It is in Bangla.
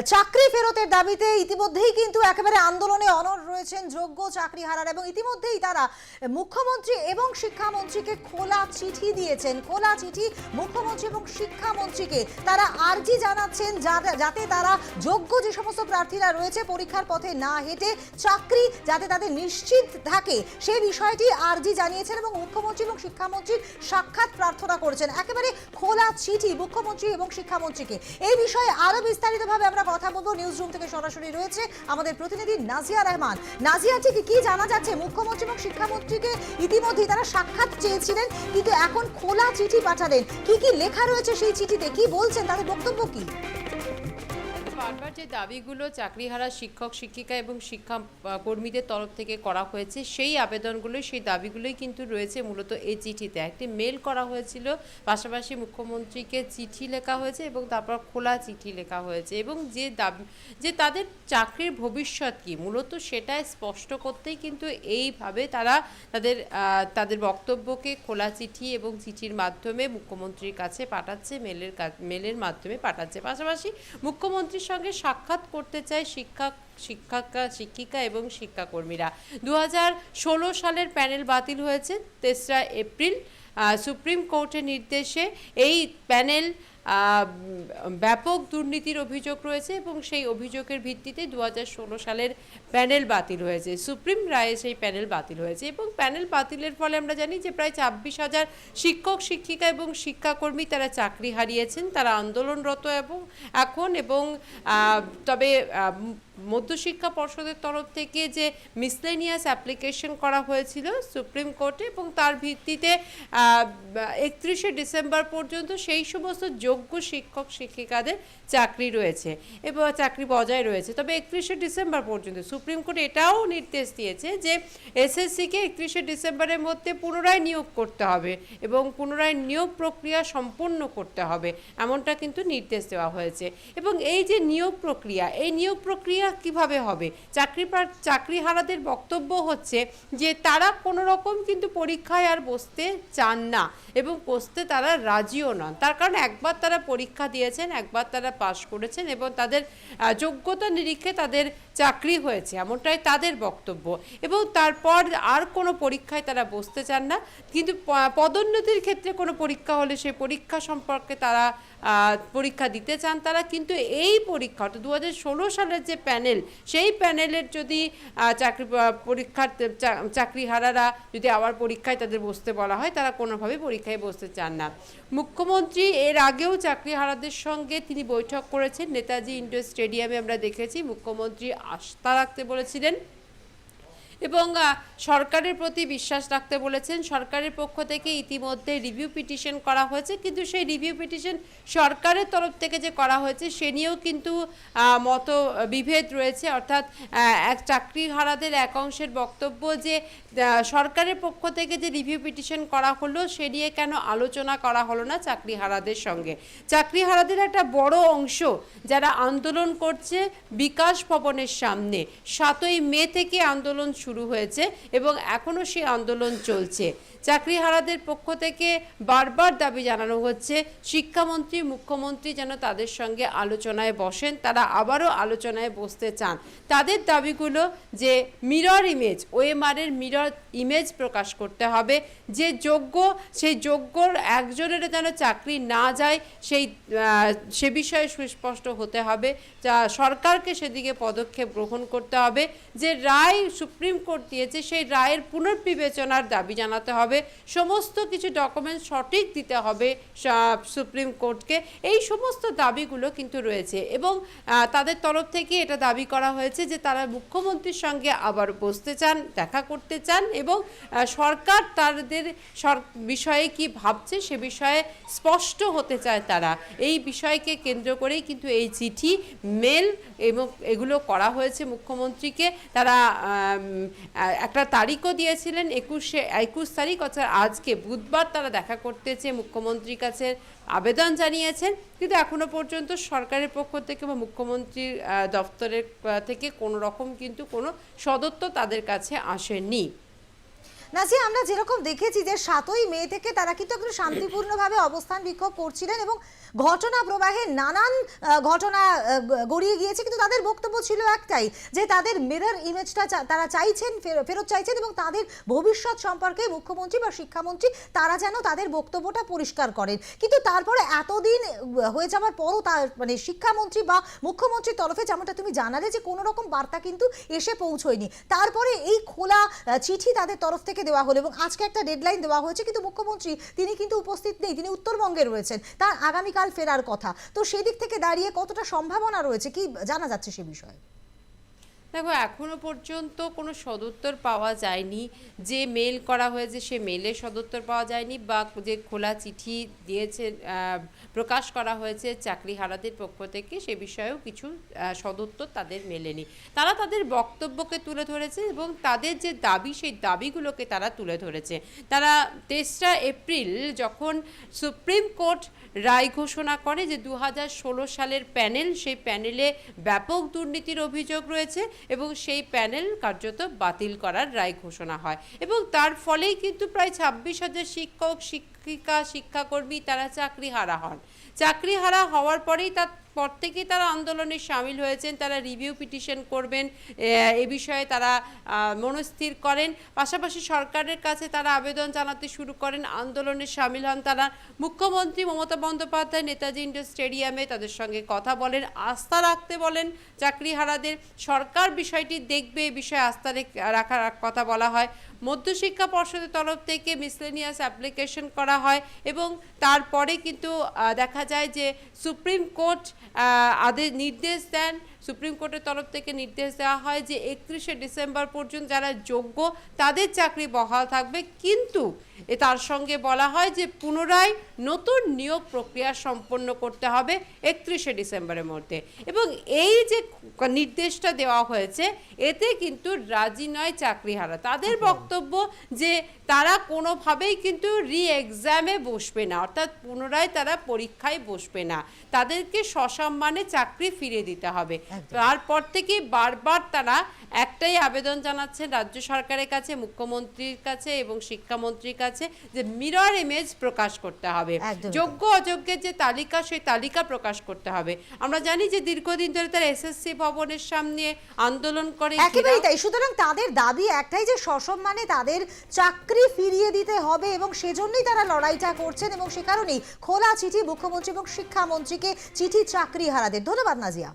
চাকরি ফেরতের দাবিতে ইতিমধ্যেই কিন্তু একেবারে আন্দোলনে অনর রয়েছেন যোগ্য চাকরি হারার এবং ইতিমধ্যেই তারা মুখ্যমন্ত্রী এবং শিক্ষামন্ত্রীকে খোলা চিঠি দিয়েছেন। খোলা চিঠি মুখ্যমন্ত্রী এবং শিক্ষামন্ত্রীকে তারা আর্জি জানাচ্ছেন যাতে- তারা যোগ্য যে সমস্ত প্রার্থীরা রয়েছে পরীক্ষার পথে না হেঁটে চাকরি যাতে তাদের নিশ্চিত থাকে সেই বিষয়টি আর্জি জানিয়েছেন এবং মুখ্যমন্ত্রী এবং শিক্ষামন্ত্রীর সাক্ষাৎ প্রার্থনা করেছেন। একেবারে খোলা চিঠি মুখ্যমন্ত্রী এবং শিক্ষামন্ত্রীকে। এই বিষয়ে আরও বিস্তারিতভাবে আমরা কথা বলব নিউজ রুম থেকে সরাসরি রয়েছে আমাদের প্রতিনিধি নাজিয়া রহমান। নাজিয়া, ঠিক কি জানা যাচ্ছে? মুখ্যমন্ত্রী এবং শিক্ষামন্ত্রীকে ইতিমধ্যেই তারা সাক্ষাৎ চেয়েছিলেন, কিন্তু এখন খোলা চিঠি পাঠালেন। কি কি লেখা রয়েছে সেই চিঠিতে? কি বলছেন? তাদের বক্তব্য কি? বারবার যে দাবিগুলো চাকরিহারা শিক্ষক, শিক্ষিকা এবং শিক্ষা কর্মীদের তরফ থেকে করা হয়েছে, সেই আবেদনগুলো, সেই দাবিগুলোই কিন্তু রয়েছে মূলত এই চিঠিতে। একটি মেল করা হয়েছিল, পাশাপাশি মুখ্যমন্ত্রীকে চিঠি লেখা হয়েছে এবং তারপর খোলা চিঠি লেখা হয়েছে এবং যে দাবি, যে তাদের চাকরির ভবিষ্যৎ কি, মূলত সেটা স্পষ্ট করতেই কিন্তু এইভাবে তারা তাদের তাদের বক্তব্যকে খোলা চিঠি এবং চিঠির মাধ্যমে মুখ্যমন্ত্রীর কাছে পাঠাচ্ছে, মেলের মেলের মাধ্যমে পাঠাচ্ছে। পাশাপাশি মুখ্যমন্ত্রীর সঙ্গে সাক্ষাৎ করতে চায় শিক্ষা, শিক্ষাকা, শিক্ষিকা এবং শিক্ষাকর্মীরা। দু সালের প্যানেল বাতিল হয়েছে তেসরা এপ্রিল। সুপ্রিম কোর্টের নির্দেশে এই প্যানেল ব্যাপক দুর্নীতির অভিযোগ রয়েছে এবং সেই অভিযোগের ভিত্তিতে দু সালের প্যানেল বাতিল হয়েছে। সুপ্রিম রায়ে সেই প্যানেল বাতিল হয়েছে এবং প্যানেল বাতিলের ফলে আমরা জানি যে প্রায় ছাব্বিশ হাজার শিক্ষক, শিক্ষিকা এবং শিক্ষাকর্মী তারা চাকরি হারিয়েছেন, তারা আন্দোলনরত এবং এখন এবং তবে মধ্যশিক্ষা পর্ষদের তরফ থেকে যে মিসলেনিয়াস অ্যাপ্লিকেশন করা হয়েছিল সুপ্রিম কোর্টে এবং তার ভিত্তিতে একত্রিশে ডিসেম্বর পর্যন্ত সেই সমস্ত যোগ্য শিক্ষক, শিক্ষিকাদের চাকরি রয়েছে এবং চাকরি বজায় রয়েছে। তবে একত্রিশে ডিসেম্বর পর্যন্ত সুপ্রিম কোর্ট এটাও নির্দেশ দিয়েছে যে এসএসসিকে একত্রিশে ডিসেম্বরের মধ্যে পুনরায় নিয়োগ করতে হবে এবং পুনরায় নিয়োগ প্রক্রিয়া সম্পূর্ণ করতে হবে, এমনটা কিন্তু নির্দেশ দেওয়া হয়েছে। এবং এই যে নিয়োগ প্রক্রিয়া, এই নিয়োগ প্রক্রিয়া কীভাবে হবে? চাকরি চাকরিহারাদের বক্তব্য হচ্ছে যে তারা কোনো রকম কিন্তু পরীক্ষায় আর বসতে চান না এবং বসতে তারা রাজিও নন। তার কারণ একবার তারা পরীক্ষা দিয়েছেন, একবার তারা পাশ করেছেন এবং তাদের যোগ্যতা নিরীক্ষে তাদের চাকরি হয়েছে, এমনটাই তাদের বক্তব্য। এবং তারপর আর কোনো পরীক্ষায় তারা বসতে চান না। কিন্তু পদোন্নতির ক্ষেত্রে কোনো পরীক্ষা হলে সেই পরীক্ষা সম্পর্কে তারা পরীক্ষা দিতে চান তারা, কিন্তু এই পরীক্ষা, অর্থাৎ দু হাজার ষোলো সালের যে প্যানেল, সেই প্যানেলের যদি চাকরি পরীক্ষার চাকরিহারারা যদি আবার পরীক্ষায় তাদের বসতে বলা হয়, তারা কোনোভাবেই পরীক্ষায় বসতে চান না। মুখ্যমন্ত্রী এর আগেও চাকরিহারাদের সঙ্গে তিনি বৈঠক করেছেন, নেতাজি ইন্ডোর স্টেডিয়ামে আমরা দেখেছি, মুখ্যমন্ত্রী আস্থা রাখতে বলেছিলেন। এবং সরকারের প্রতি বিশ্বাস রাখতে বলেছেন। সরকারের পক্ষ থেকে ইতিমধ্যে রিভিউ পিটিশন করা হয়েছে। কিন্তু সেই রিভিউ পিটিশন সরকারের তরফ থেকে যে করা হয়েছে, সে নিয়েও কিন্তু মত বিভেদ রয়েছে। অর্থাৎ এক চাকরিহারাদের এক অংশের বক্তব্য যে সরকারের পক্ষ থেকে যে রিভিউ পিটিশন করা হলো, সে নিয়ে কেন আলোচনা করা হলো না চাকরিহারাদের সঙ্গে? চাকরিহারাদের একটা বড় অংশ যারা আন্দোলন করছে বিকাশ ভবনের সামনে, সাতই মে থেকে আন্দোলন শুরু হয়েছে এবং এখনও সেই আন্দোলন চলছে। চাকরিহারাদের পক্ষ থেকে বারবার দাবি জানানো হচ্ছে, শিক্ষামন্ত্রী, মুখ্যমন্ত্রী যেন তাদের সঙ্গে আলোচনায় বসেন, তারা আবারও আলোচনায় বসতে চান। তাদের দাবিগুলো যে মিরর ইমেজ ওএমআরের মিরর ইমেজ প্রকাশ করতে হবে, যে যোগ্য, সেই যোগ্যর একজনের যেন চাকরি না যায়, সেই সে বিষয়ে সুস্পষ্ট হতে হবে। যা সরকারকে সেদিকে পদক্ষেপ গ্রহণ করতে হবে, যে রায় সুপ্রিম কোর্ট দিয়েছে, সেই রায়ের পুনর্বিবেচনার দাবি জানাতে হবে। সমস্ত কিছু ডকুমেন্ট সঠিক দিতে হবে সুপ্রিম কোর্টকে। এই সমস্ত দাবিগুলো কিন্তু রয়েছে এবং তাদের তরফ থেকে এটা দাবি করা হয়েছে যে তারা মুখ্যমন্ত্রীর সঙ্গে আবার বসতে চান, দেখা করতে চান এবং সরকার তাদের বিষয়ে কি ভাবছে সে বিষয়ে স্পষ্ট হতে চায় তারা। এই বিষয়কে কেন্দ্র করেই কিন্তু এই চিঠি, মেল এবং এগুলো করা হয়েছে মুখ্যমন্ত্রীকে। তারা একটা তারিখও দিয়েছিলেন, একুশে, একুশ তারিখ, অর্থাৎ আজকে বুধবার তারা দেখা করতে চেয়ে মুখ্যমন্ত্রীর কাছে আবেদন জানিয়েছেন। কিন্তু এখনও পর্যন্ত সরকারের পক্ষ থেকে বা মুখ্যমন্ত্রীর দপ্তরের থেকে কোনো রকম কিন্তু কোনো সদত্ব তাদের কাছে আসেনি। নাসি আমরা যেরকম দেখেছি যে সাতই মে থেকে তারা কিন্তু একটু শান্তিপূর্ণভাবে অবস্থান বিক্ষোভ করছিলেন এবং ঘটনা প্রবাহে নানান ঘটনা গড়িয়ে গিয়েছে। কিন্তু তাদের বক্তব্য ছিল একটাই, যে তাদের মিরর ইমেজটা তারা চাইছেন ফেরত চাইছেন এবং তাদের ভবিষ্যৎ সম্পর্কে মুখ্যমন্ত্রী বা শিক্ষামন্ত্রী তারা যেন তাদের বক্তব্যটা পরিষ্কার করেন। কিন্তু তারপরে এতদিন হয়ে যাওয়ার পরও তার মানে শিক্ষামন্ত্রী বা মুখ্যমন্ত্রীর তরফে যেমনটা তুমি জানালে যে কোনো রকম বার্তা কিন্তু এসে পৌঁছয়নি। তারপরে এই খোলা চিঠি তাদের তরফ থেকে দেওয়া হলো এবং আজকে একটা ডেডলাইন দেওয়া হয়েছে, কিন্তু মুখ্যমন্ত্রী তিনি কিন্তু উপস্থিত নেই, তিনি উত্তরবঙ্গে রয়েছেন। তার আগামীকাল ফেরার কথা। তো সেদিক থেকে দাঁড়িয়ে কতটা সম্ভাবনা রয়েছে, কি জানা যাচ্ছে সে বিষয়ে? দেখো, এখনও পর্যন্ত কোনো সদুত্তর পাওয়া যায়নি। যে মেল করা হয়েছে সে মেলের সদুত্তর পাওয়া যায়নি বা যে খোলা চিঠি দিয়েছে প্রকাশ করা হয়েছে চাকরিহারাদের পক্ষ থেকে, সে বিষয়েও কিছু সদুত্তর তাদের মেলেনি। তারা তাদের বক্তব্যকে তুলে ধরেছে এবং তাদের যে দাবি, সেই দাবিগুলোকে তারা তুলে ধরেছে। তারা তেসরা এপ্রিল যখন সুপ্রিম কোর্ট রায় ঘোষণা করে যে দু হাজার ষোলো সালের প্যানেল, সেই প্যানেলে ব্যাপক দুর্নীতির অভিযোগ রয়েছে এবং সেই প্যানেল কার্যত বাতিল করার রায় ঘোষণা হয়। এবং তার ফলেই কিন্তু প্রায় ছাব্বিশ হাজার শিক্ষক শিক্ষিকা শিক্ষাকর্মী তারা চাকরি হারা হন। চাকরি হারা হওয়ার পরেই তার পর থেকেই তারা আন্দোলনে সামিল হয়েছেন, তারা রিভিউ পিটিশন করবেন, এ- বিষয়ে তারা মনস্থির করেন। পাশাপাশি সরকারের কাছে তারা আবেদন জানাতে শুরু করেন, আন্দোলনে সামিল হন তারা। মুখ্যমন্ত্রী মমতা বন্দ্যোপাধ্যায় নেতাজি ইন্ডোর স্টেডিয়ামে তাদের সঙ্গে কথা বলেন, আস্থা রাখতে বলেন চাকরিহারাদের। সরকার বিষয়টি দেখবে, এ বিষয়ে আস্থা রেখ- রাখার কথা বলা হয়। মধ্যশিক্ষা পর্ষদের তরফ থেকে মিসলেনিয়াস অ্যাপ্লিকেশন করা হয় এবং তারপরে কিন্তু দেখা যায় যে সুপ্রিম কোর্ট আদেশ নির্দেশ দেন। সুপ্রিম কোর্টের তরফ থেকে নির্দেশ দেওয়া হয় যে একত্রিশে ডিসেম্বর পর্যন্ত যারা যোগ্য তাদের চাকরি বহাল থাকবে। কিন্তু এ তার সঙ্গে বলা হয় যে পুনরায় নতুন নিয়োগ প্রক্রিয়া সম্পন্ন করতে হবে একত্রিশে ডিসেম্বরের মধ্যে। এবং এই যে নির্দেশটা দেওয়া হয়েছে এতে কিন্তু রাজি নয় চাকরিহারা। তাদের বক্তব্য যে তারা কোনোভাবেই কিন্তু রি এক্সামে বসবে না অর্থাৎ পুনরায় তারা পরীক্ষায় বসবে না। তাদেরকে সসম্মানে চাকরি ফিরিয়ে দিতে হবে। তারপর থেকে বারবার তারা একটাই আবেদন জানাচ্ছেন রাজ্য সরকারের কাছে মুখ্যমন্ত্রীর কাছে এবং শিক্ষামন্ত্রীর কাছে যে মিরর ইমেজ প্রকাশ করতে হবে। যোগ্য অযোগ্যের যে তালিকা সেই তালিকা প্রকাশ করতে হবে। আমরা জানি যে দীর্ঘদিন ধরে তারা এসএসসি ভবনের সামনে আন্দোলন করে একেবারেই তাই। সুতরাং তাদের দাবি একটাই যে সসম্মানে তাদের চাকরি ফিরিয়ে দিতে হবে এবং সেজন্যই তারা লড়াইটা করছেন এবং সে কারণেই খোলা চিঠি মুখ্যমন্ত্রী এবং শিক্ষামন্ত্রীকে চিঠি চাকরি হারাদের। ধন্যবাদ নাজিয়া।